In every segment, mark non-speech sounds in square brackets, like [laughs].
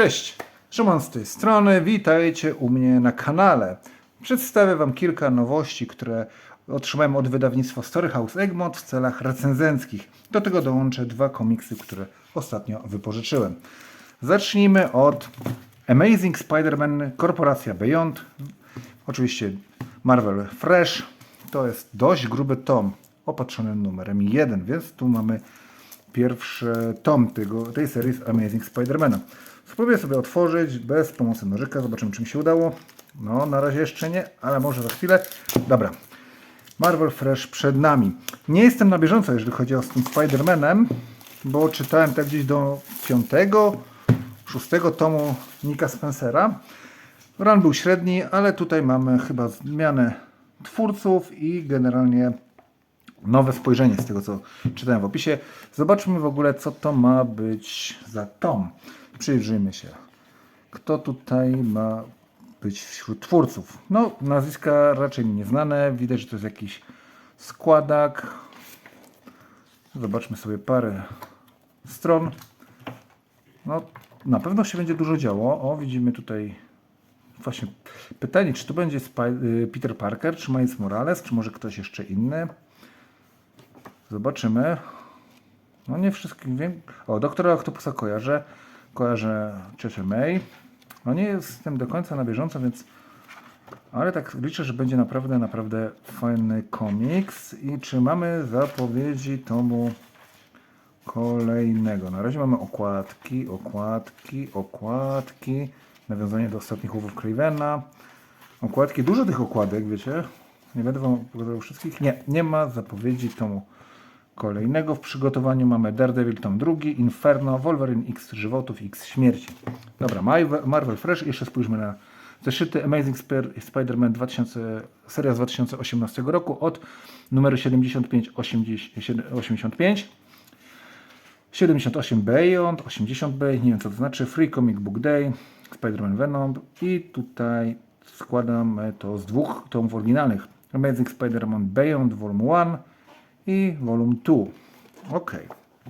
Cześć, Szymon z tej strony, witajcie u mnie na kanale. Przedstawię Wam kilka nowości, które otrzymałem od wydawnictwa Storyhouse Egmont w celach recenzenckich. Do tego dołączę dwa komiksy, które ostatnio wypożyczyłem. Zacznijmy od Amazing Spider-Man Korporacja Beyond. Oczywiście Marvel Fresh. To jest dość gruby tom, opatrzony numerem 1, więc tu mamy pierwszy tom tego, tej serii z Amazing Spider-Mana. Spróbuję sobie otworzyć bez pomocy nożyka, zobaczymy czy mi się udało. No, na razie jeszcze nie, ale może za chwilę. Dobra. Marvel Fresh przed nami. Nie jestem na bieżąco, jeżeli chodzi o z tym Spider-Manem, bo czytałem tak gdzieś do piątego, szóstego tomu Nika Spencera. Run był średni, ale tutaj mamy chyba zmianę twórców i generalnie nowe spojrzenie z tego, co czytałem w opisie. Zobaczmy w ogóle, co to ma być za tom. Przyjrzyjmy się. Kto tutaj ma być wśród twórców? No, nazwiska raczej mi nieznane. Widać, że to jest jakiś składak. Zobaczmy sobie parę stron. No, na pewno się będzie dużo działo. O, widzimy tutaj właśnie pytanie, czy to będzie y, Peter Parker, czy Miles Morales, czy może ktoś jeszcze inny. Zobaczymy. No nie wszystkim wiem. O, doktora Octopusa kojarzę. Kojarzę Ciocię May. No nie jestem do końca na bieżąco, więc... Ale tak liczę, że będzie naprawdę, naprawdę fajny komiks. I czy mamy zapowiedzi tomu kolejnego? Na razie mamy okładki, okładki, okładki. Nawiązanie do ostatnich łowów Cravena. Okładki, dużo tych okładek, wiecie? Nie będę wam pokazywał wszystkich. Nie, nie ma zapowiedzi tomu kolejnego. W przygotowaniu mamy Daredevil tom drugi, Inferno, Wolverine X żywotów, X śmierci. Dobra, Marvel- Fresh. Jeszcze spójrzmy na zeszyty Amazing Sp- Spider-Man 2000, seria z 2018 roku od numeru 75-85. 78 Beyond, 80 Bay, nie wiem co to znaczy, Free Comic Book Day, Spider-Man Venom i tutaj składam to z dwóch tomów oryginalnych. Amazing Spider-Man Beyond Volume 1 i Volume 2. Ok,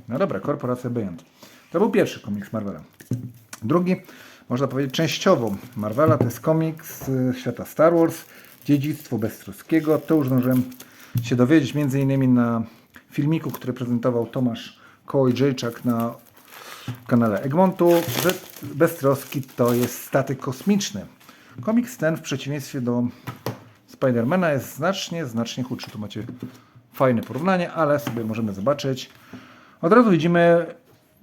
no dobra, Korporacja Beyond. To był pierwszy komiks Marvela. Drugi, można powiedzieć częściowo Marvela, to jest komiks z świata Star Wars, Dziedzictwo Beztroskiego. To już zdążyłem się dowiedzieć między innymi na filmiku, który prezentował Tomasz Kołodziejczak na kanale Egmontu, że Beztroski to jest statek kosmiczny. Komiks ten w przeciwieństwie do Spidermana jest znacznie, znacznie chudszy. Tu macie fajne porównanie, ale sobie możemy zobaczyć. Od razu widzimy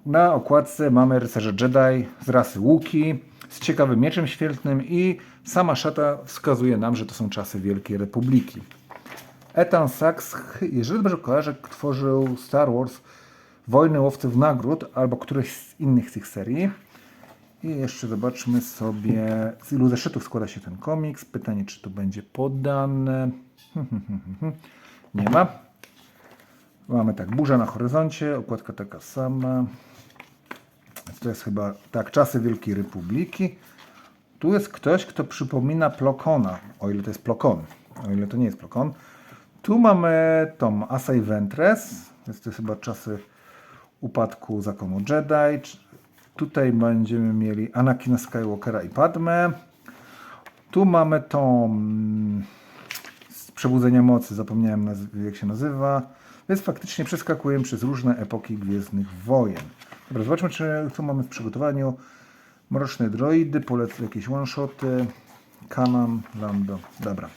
na okładce mamy rycerza Jedi z rasy Łuki z ciekawym mieczem świetlnym i sama szata wskazuje nam, że to są czasy Wielkiej Republiki. Ethan Sachs, jeżeli dobrze kojarzę, tworzył Star Wars Wojny Łowców Nagród albo któreś z innych tych serii. I jeszcze zobaczmy sobie, z ilu zeszytów składa się ten komiks. Pytanie, czy to będzie podane. [laughs] Nie ma. Mamy tak, burza na horyzoncie, okładka taka sama. To jest chyba, tak, czasy Wielkiej Republiki. Tu jest ktoś, kto przypomina Plokona, o ile to jest Plokon, o ile to nie jest Plokon. Tu mamy tom Asai Ventress, to jest chyba czasy upadku zakonu Jedi. Tutaj będziemy mieli Anakina Skywalkera i Padme. Tu mamy tom z Przebudzenia Mocy, zapomniałem jak się nazywa. Więc faktycznie przeskakujemy przez różne epoki Gwiezdnych Wojen. Dobra, zobaczmy, czy mamy w przygotowaniu Mroczne Droidy, polecę jakieś one-shoty, Kanan, Lando. Dobra,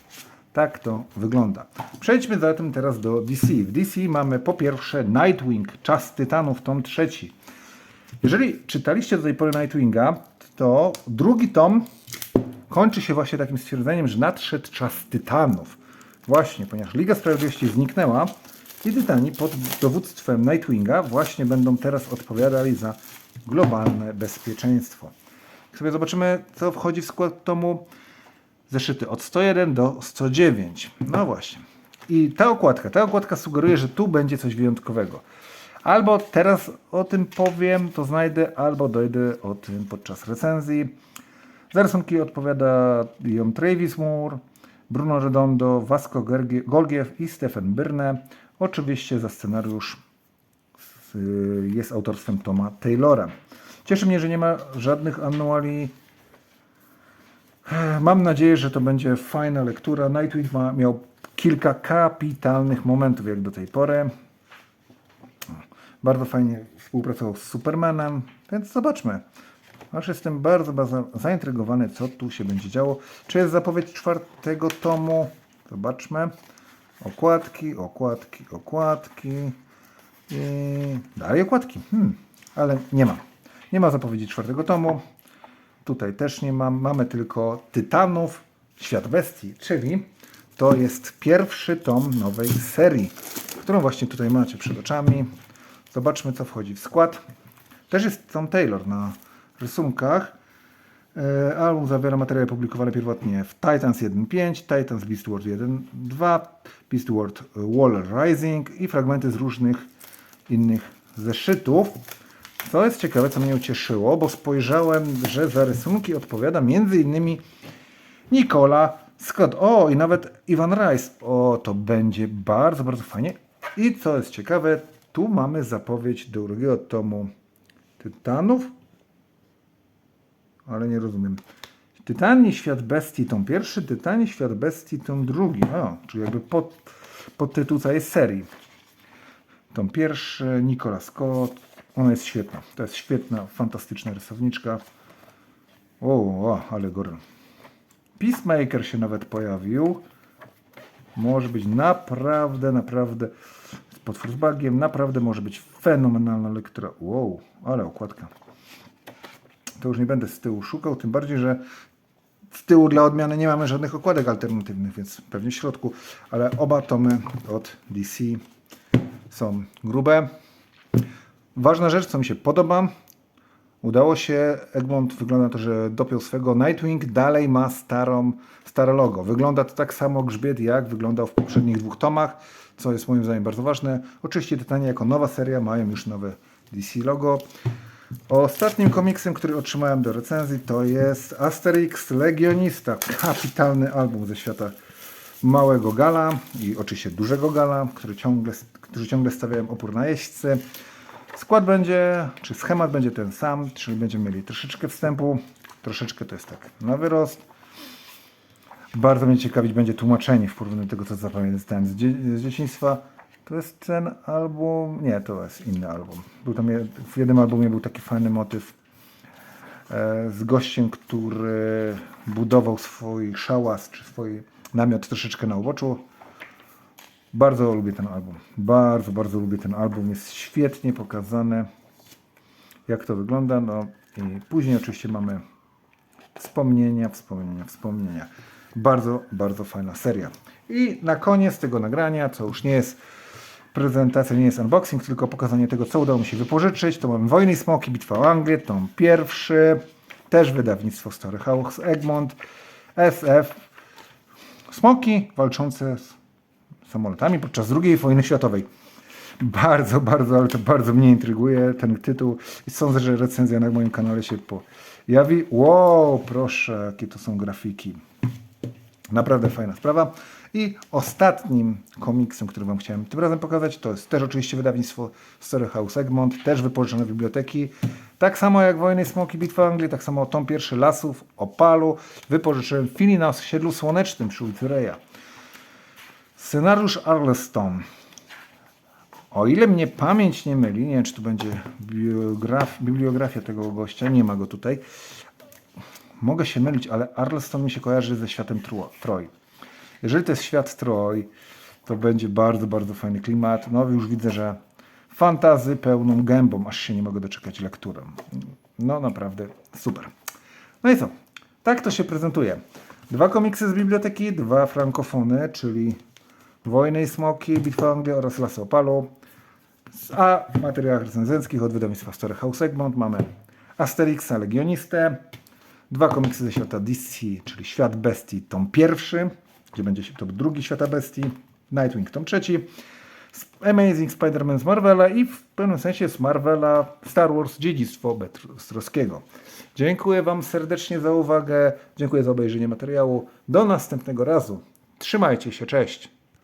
tak to wygląda. Przejdźmy zatem teraz do DC. W DC mamy po pierwsze Nightwing, Czas Tytanów, tom trzeci. Jeżeli czytaliście do tej pory Nightwinga, to drugi tom kończy się właśnie takim stwierdzeniem, że nadszedł czas Tytanów. Właśnie, ponieważ Liga Sprawiedliwości zniknęła i Tytani pod dowództwem Nightwinga właśnie będą teraz odpowiadali za globalne bezpieczeństwo. Sobie zobaczymy, co wchodzi w skład tomu, zeszyty od 101 do 109. No właśnie. I ta okładka, ta okładka sugeruje, że tu będzie coś wyjątkowego. Albo teraz o tym powiem, to znajdę, albo dojdę o tym podczas recenzji. Za rysunki odpowiada ją Travis Moore, Bruno Redondo, Vasco Golgiew i Stephen Byrne. Oczywiście za scenariusz jest autorstwem Toma Taylora. Cieszy mnie, że nie ma żadnych anuali. Mam nadzieję, że to będzie fajna lektura. Nightwing ma, miał kilka kapitalnych momentów jak do tej pory. Bardzo fajnie współpracował z Supermanem, więc zobaczmy. Aż jestem bardzo, bardzo zaintrygowany, co tu się będzie działo. Czy jest zapowiedź czwartego tomu? Zobaczmy. Okładki, okładki, okładki. I dalej okładki. Hmm. Ale nie ma. Nie ma zapowiedzi czwartego tomu. Tutaj też nie mam. Mamy tylko Tytanów, Świat Bestii, czyli to jest pierwszy tom nowej serii, którą właśnie tutaj macie przed oczami. Zobaczmy, co wchodzi w skład. Też jest Tom Taylor na rysunkach. E, Album zawiera materiały publikowane pierwotnie w Titans 1.5, Titans Beastword 1.2, Beastword Waller Rising i fragmenty z różnych innych zeszytów. Co jest ciekawe, co mnie ucieszyło, bo spojrzałem, że za rysunki odpowiada m.in. Nicola Scott. O, i nawet Ivan Rice. O, to będzie bardzo, bardzo fajnie. I co jest ciekawe, tu mamy zapowiedź drugiego tomu Tytanów. Ale nie rozumiem. Tytani Świat Bestii tom pierwszy, Tytani Świat Bestii tom drugi. O, czyli jakby pod, podtytuł całej serii. Tom pierwszy, Nicola Scott. Ona jest świetna. To jest świetna, fantastyczna rysowniczka. O, o ale gorę. Peacemaker się nawet pojawił. Może być naprawdę, naprawdę z potwórzbagiem. Naprawdę może być fenomenalna lektura. Wow, ale okładka. To już nie będę z tyłu szukał, tym bardziej, że z tyłu dla odmiany nie mamy żadnych okładek alternatywnych, więc pewnie w środku. Ale oba tomy od DC są grube. Ważna rzecz, co mi się podoba, udało się, Egmont wygląda na to, że dopiął swego Nightwing, dalej ma starą, stare logo. Wygląda to tak samo grzbiet, jak wyglądał w poprzednich dwóch tomach, co jest moim zdaniem bardzo ważne. Oczywiście Tytanie jako nowa seria mają już nowe DC logo. Ostatnim komiksem, który otrzymałem do recenzji to jest Asterix Legionista, kapitalny album ze świata małego gala i oczywiście dużego gala, który ciągle, którzy ciągle stawiają opór na jeźdźcy. Skład będzie, czy schemat będzie ten sam, czyli będziemy mieli troszeczkę wstępu, troszeczkę to jest tak na wyrost. Bardzo mnie ciekawić będzie tłumaczenie w porównaniu do tego, co zapamiętałem z, dzie z dzieciństwa. To jest ten album, nie, to jest inny album. Był tam, w jednym albumie był taki fajny motyw e, z gościem, który budował swój szałas, czy swój namiot troszeczkę na uboczu. Bardzo lubię ten album. Bardzo, bardzo lubię ten album. Jest świetnie pokazane, jak to wygląda. No i później oczywiście mamy wspomnienia, wspomnienia, wspomnienia. Bardzo, bardzo fajna seria. I na koniec tego nagrania, co już nie jest prezentacja, nie jest unboxing, tylko pokazanie tego, co udało mi się wypożyczyć, to mamy Wojny i Smoki, Bitwa o Anglię, tom pierwszy, też wydawnictwo Story House Egmont, SF, Smoki walczące z samolotami podczas II wojny światowej. Bardzo, bardzo, ale to bardzo mnie intryguje ten tytuł i sądzę, że recenzja na moim kanale się pojawi. Wow, proszę, jakie to są grafiki. Naprawdę fajna sprawa. I ostatnim komiksem, który Wam chciałem tym razem pokazać, to jest też oczywiście wydawnictwo Story House Egmont, też wypożyczone biblioteki. Tak samo jak Wojny Smoki, Bitwa Anglii, tak samo tom pierwszy Lasów, Opalu. Wypożyczyłem chwili na osiedlu słonecznym przy ulicy Reja. Scenariusz Arleston. O ile mnie pamięć nie myli, nie wiem czy tu będzie bibliografia tego gościa, nie ma go tutaj. Mogę się mylić, ale Arleston mi się kojarzy ze światem Tro- Troj. Jeżeli to jest świat Troj, to będzie bardzo, bardzo fajny klimat. No już widzę, że fantazy pełną gębą, aż się nie mogę doczekać lekturą. No naprawdę super. No i co? Tak to się prezentuje. Dwa komiksy z biblioteki, dwa frankofony, czyli Wojny i Smoki, Bitwa Anglii oraz Lasy Opalu. A w materiałach recenzenckich od wydawnictwa Story House Egmont mamy Asterixa Legionistę, dwa komiksy ze świata DC, czyli Świat Bestii, tom pierwszy, gdzie będzie się to drugi Świata Bestii, Nightwing, tom trzeci, Amazing Spider-Man z Marvela i w pewnym sensie z Marvela Star Wars Dziedzictwo Bestrowskiego. Dziękuję Wam serdecznie za uwagę, dziękuję za obejrzenie materiału. Do następnego razu. Trzymajcie się, cześć!